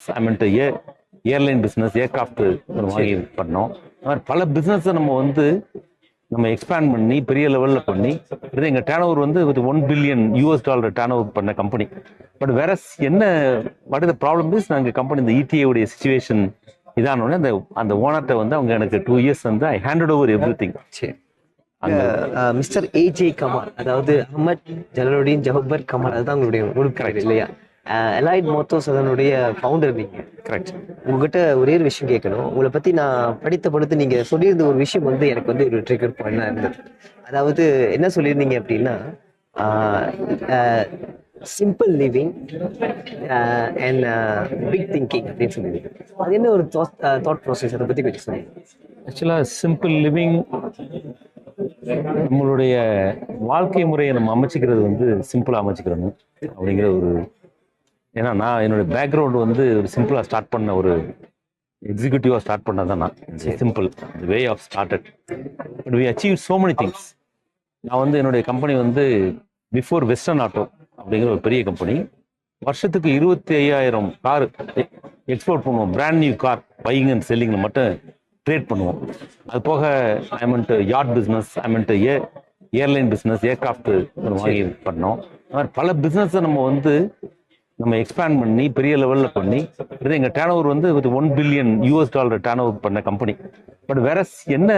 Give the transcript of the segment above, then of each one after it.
I mean air airline business aircraft வாங்கி பண்ணோம். அது மாதிரி பல பிஸ்னஸை நம்ம வந்து நம்ம எக்ஸ்பேண்ட் பண்ணி பெரிய லெவலில் பண்ணி இது எங்கள் டேர்ன் ஓவர் வந்து with one billion US dollar turnover பண்ண கம்பெனி பட் வேற என்ன what is the problem is நாங்கள் கம்பெனி இந்த ETA உடைய சுச்சுவேஷன் இதானோடனே அந்த அந்த ஓனர்கிட்ட வந்து அவங்க எனக்கு டூ இயர்ஸ் வந்து I handed over everything mister AJ Kamal அதாவது அஹமத் ஜலலுடீன் ஜவஹர் கமால் அதுதான் உங்களுடைய முழு இல்லையா? எலைட் மோட்டோஸ் அதனுடைய ஃபவுண்டர் நீங்க. கரெக்ட் உங்ககிட்ட ஒரே ஒரு விஷயம் கேட்கணும். உங்களை பத்தி நான் படித்த பொழுது நீங்க சொல்லியிருந்த ஒரு விஷயம் வந்து எனக்கு வந்து ஒரு ட்ரிகர் பாயிண்டா இருந்தது. அதாவது என்ன சொல்லியிருந்தீங்க அப்படின்னா simple living and big thinking அப்படின்னு சொல்லியிருந்தீங்க. அது என்ன ஒரு தாட் ப்ராசஸ் அதை பத்தி கொஞ்சம் சொல்லுங்க. ஆக்சுவலாக சிம்பிள் லிவிங் நம்மளுடைய வாழ்க்கை முறையை நம்ம அமைச்சிக்கிறது வந்து சிம்பிளாக அமைச்சிக்கிறணும் அப்படிங்கிற ஒரு ஏன்னா நான் என்னுடைய பேக்ரவுண்ட் வந்து ஒரு சிம்பிளாக ஸ்டார்ட் பண்ண ஒரு எக்ஸிக்யூட்டிவாக ஸ்டார்ட் பண்ணது தான் நான். Simple way of started but we achieve so many things நான் வந்து என்னுடைய கம்பெனி வந்து பிஃபோர் வெஸ்டர்ன் ஆட்டோ அப்படிங்கிற ஒரு பெரிய கம்பெனி வருஷத்துக்கு இருபத்தி ஐயாயிரம் கார் எக்ஸ்போர்ட் பண்ணுவோம் brand new car buying and செல்லிங்கில் மட்டும் ட்ரேட் பண்ணுவோம். அது போக I meant yard business I meant air airline business aircraft வாங்கி பண்ணோம். அது மாதிரி பல பிஸ்னஸை நம்ம வந்து நம்ம எக்ஸ்பேண்ட் பண்ணி பெரிய லெவலில் பண்ணி எங்கள் டேர்ன் ஓவர் வந்து with one billion US dollar turnover பண்ண கம்பெனி பட் வேற என்ன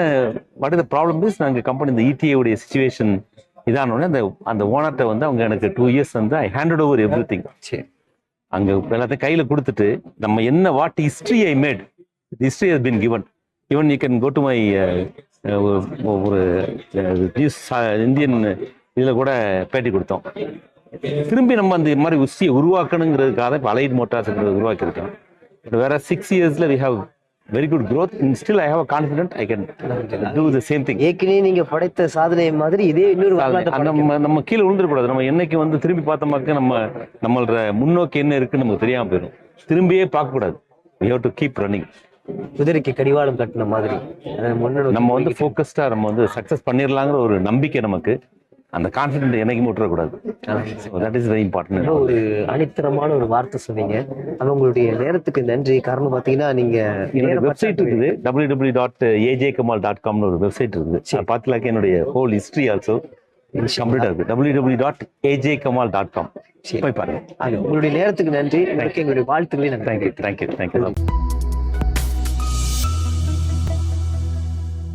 what is the problem is நாங்கள் கம்பெனி இந்த ETA உடைய சுச்சுவேஷன் இதானோடனே அந்த அந்த ஓனர்கிட்ட வந்து அவங்க எனக்கு டூ இயர்ஸ் வந்து I handed over everything அங்கே எல்லாத்தையும் கையில் கொடுத்துட்டு நம்ம என்ன what history I made history has been given even you can go to my ஒரு நியூஸ் இந்தியன் இதில் கூட பேட்டி கொடுத்தோம். திரும்பி நம்ம அந்த மாதிரி ஹிஸ்ட்ரியை உருவாக்கணுங்கிறதுக்காக இப்போ அலைட் மோட்டார்ஸ்ங்கிறது உருவாக்கியிருக்கோம் பட் வேற சிக்ஸ் இயர்ஸில் we have very good growth. And still I have confident I can do the same thing ஏற்கனவே நீங்க படைத்த சாதனை மாதிரி இதே இன்னொரு நம்ம நம்ம கீழே விழுந்துடக்கூடாது. நம்ம என்னைக்கு வந்து திரும்பி பார்த்தோமாக்க நம்ம நம்மளோட முன்னோக்கி என்ன இருக்குன்னு நமக்கு தெரியாம போயிடும். திரும்பியே பார்க்கக்கூடாது. We have to keep running குதிரைக்கு கடிவாளம் கட்டின மாதிரி. நம்ம வந்து ஃபோக்கஸ்டா நம்ம வந்து சக்சஸ் பண்ணிடலாங்கிற ஒரு நம்பிக்கை நமக்கு. அந்த கான்ஃபிடென்ட் என்னைக்கும் விட்டுறக்கூடாது. தட் இஸ் வெரி இம்பார்ட்டன்ட் ஒரு அணித்தரமான ஒரு வார்த்தை சொன்னீங்க. அது உங்களுடைய நேரத்துக்கு நன்றி. காரணம் பாத்தீங்கன்னா நீங்க என்னோட வெப்சைட் இருக்குது W W dot AJ Kamal dot காம்னு ஒரு வெப்சைட் இருக்குது பார்த்துலாக்க என்னுடைய ஹோல் ஹிஸ்ட்ரி ஆல்சோ கம்ப்ளீட்டாக இருக்குது W W dot AJ Kamal dot com போய் பாருங்க. உங்களுடைய நேரத்துக்கு நன்றி. எங்களுடைய வாழ்த்துக்களை நான் தேங்க்யூ தேங்க்யூ தேங்க்யூ